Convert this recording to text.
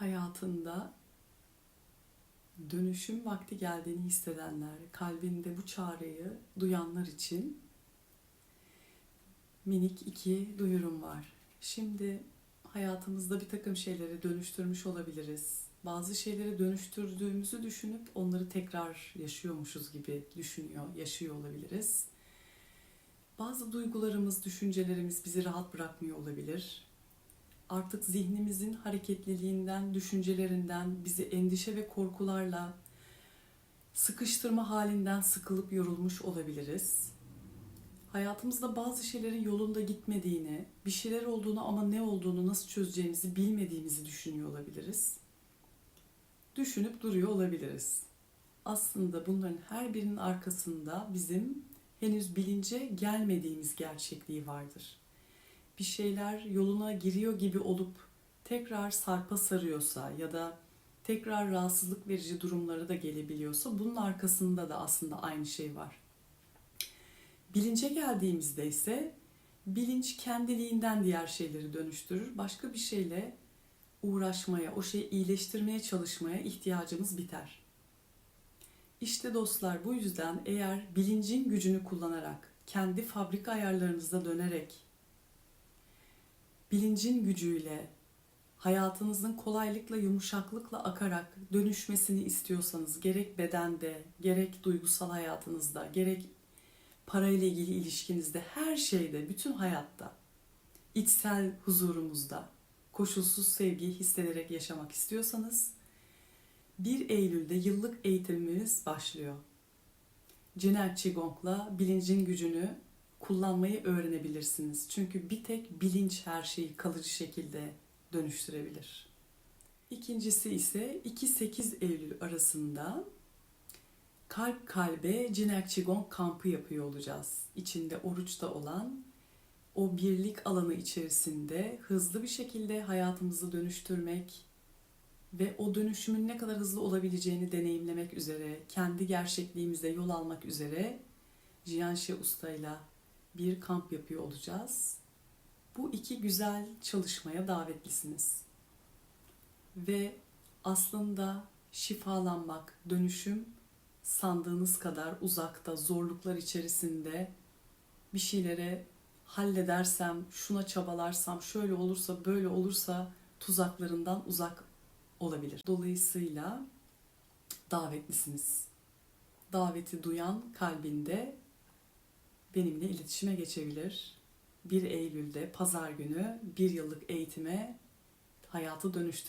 hayatında dönüşüm vakti geldiğini hissedenler, kalbinde bu çağrıyı duyanlar için minik iki duyurum var. Şimdi hayatımızda bir takım şeyleri dönüştürmüş olabiliriz. Bazı şeyleri dönüştürdüğümüzü düşünüp onları tekrar yaşıyormuşuz gibi düşünüyor, yaşıyor olabiliriz. Bazı duygularımız, düşüncelerimiz bizi rahat bırakmıyor olabilir. Artık zihnimizin hareketliliğinden, düşüncelerinden bizi endişe ve korkularla sıkıştırma halinden sıkılıp yorulmuş olabiliriz. Hayatımızda bazı şeylerin yolunda gitmediğini, bir şeyler olduğunu ama ne olduğunu nasıl çözeceğimizi bilmediğimizi düşünüyor olabiliriz. Düşünüp duruyor olabiliriz. Aslında bunların her birinin arkasında bizim henüz bilince gelmediğimiz gerçekliği vardır. Bir şeyler yoluna giriyor gibi olup tekrar sarpa sarıyorsa ya da tekrar rahatsızlık verici durumları da gelebiliyorsa bunun arkasında da aslında aynı şey var. Bilince geldiğimizde ise bilinç kendiliğinden diğer şeyleri dönüştürür. Başka bir şeyle uğraşmaya, o şeyi iyileştirmeye çalışmaya ihtiyacımız biter. İşte dostlar bu yüzden eğer bilincin gücünü kullanarak, kendi fabrika ayarlarınıza dönerek, bilincin gücüyle hayatınızın kolaylıkla, yumuşaklıkla akarak dönüşmesini istiyorsanız gerek bedende, gerek duygusal hayatınızda, gerek parayla ilgili ilişkinizde, her şeyde, bütün hayatta, içsel huzurumuzda koşulsuz sevgiyi hissederek yaşamak istiyorsanız 1 Eylül'de yıllık eğitimimiz başlıyor. Ciner Qigong'la bilincin gücünü kullanmayı öğrenebilirsiniz. Çünkü bir tek bilinç her şeyi kalıcı şekilde dönüştürebilir. İkincisi ise 2-8 Eylül arasında kalp kalbe Ciner Qigong kampı yapıyor olacağız. İçinde oruç da olan o birlik alanı içerisinde hızlı bir şekilde hayatımızı dönüştürmek ve o dönüşümün ne kadar hızlı olabileceğini deneyimlemek üzere, kendi gerçekliğimize yol almak üzere Jianxi Usta'yla bir kamp yapıyor olacağız. Bu iki güzel çalışmaya davetlisiniz. Ve aslında şifalanmak, dönüşüm sandığınız kadar uzakta, zorluklar içerisinde bir şeylere halledersem, şuna çabalarsam, şöyle olursa, böyle olursa tuzaklarından uzak olabilir. Dolayısıyla davetlisiniz. Daveti duyan kalbinde benimle iletişime geçebilir. 1 Eylül'de pazar günü bir yıllık eğitime hayatı dönüştürme